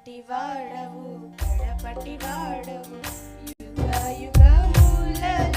మొదటి వాడవు కడపటి వాడవు. యుగ యుగములలో ఉన్నవాడవు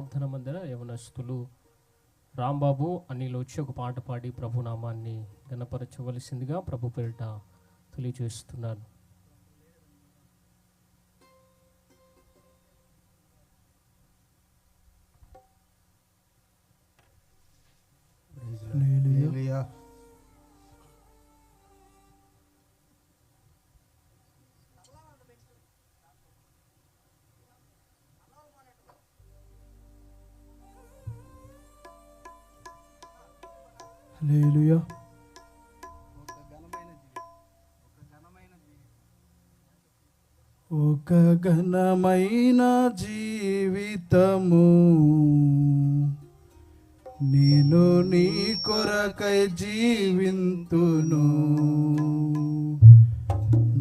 ప్రార్థన మందిర యవనస్తులు రాంబాబు అనిల్ వచ్చి ఒక పాట పాడి ప్రభు నామాన్ని గణపరచవలసిందిగా ప్రభు పేరిట తెలియజేస్తున్నాను హల్లెలూయా. హల్లెలూయా. ఒక ఘనమైన జీవితము. నేను నీ కొరకై జీవింతును.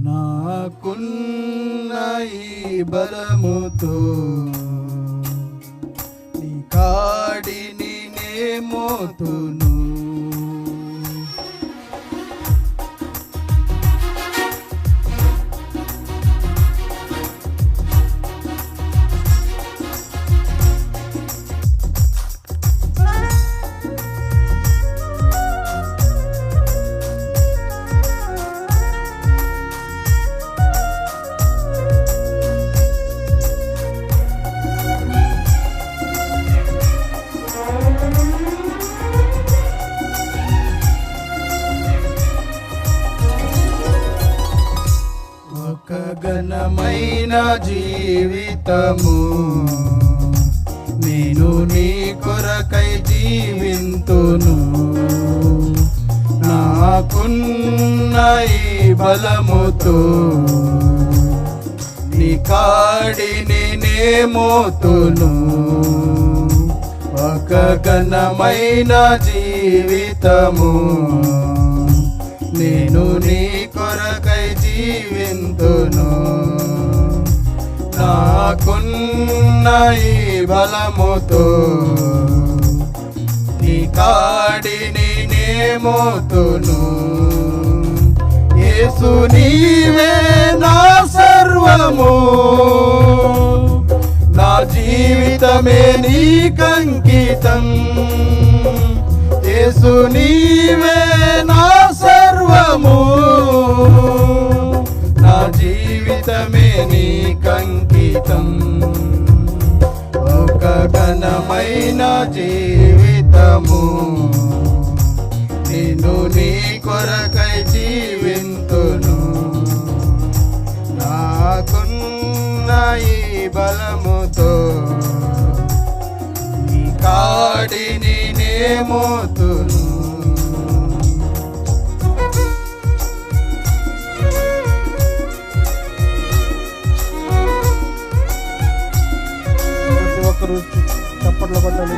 నాకున్న ఈ బలముతో నీ కాడిని నే మోతును ఘనమైన జీవితము. నేను నీ కొరకై జీవింతును. నాకున్న ఈ బలముతో నీ కాడిని నే మోతును ఒక ఘనమైన జీవితము. నేను నీ కొరకై జీవింతును. నాకున్న ఈ బలముతో నీ కాడిని నేమోతును. యేసు నీవే నా సర్వము. నా జీవితమే నీకంకితం యేసు నీవే నా సర్వము. బలముతో నీ కాడిని నేమోతును. ప్రతి ఒక్కరు చప్పట్లు పట్టాలి.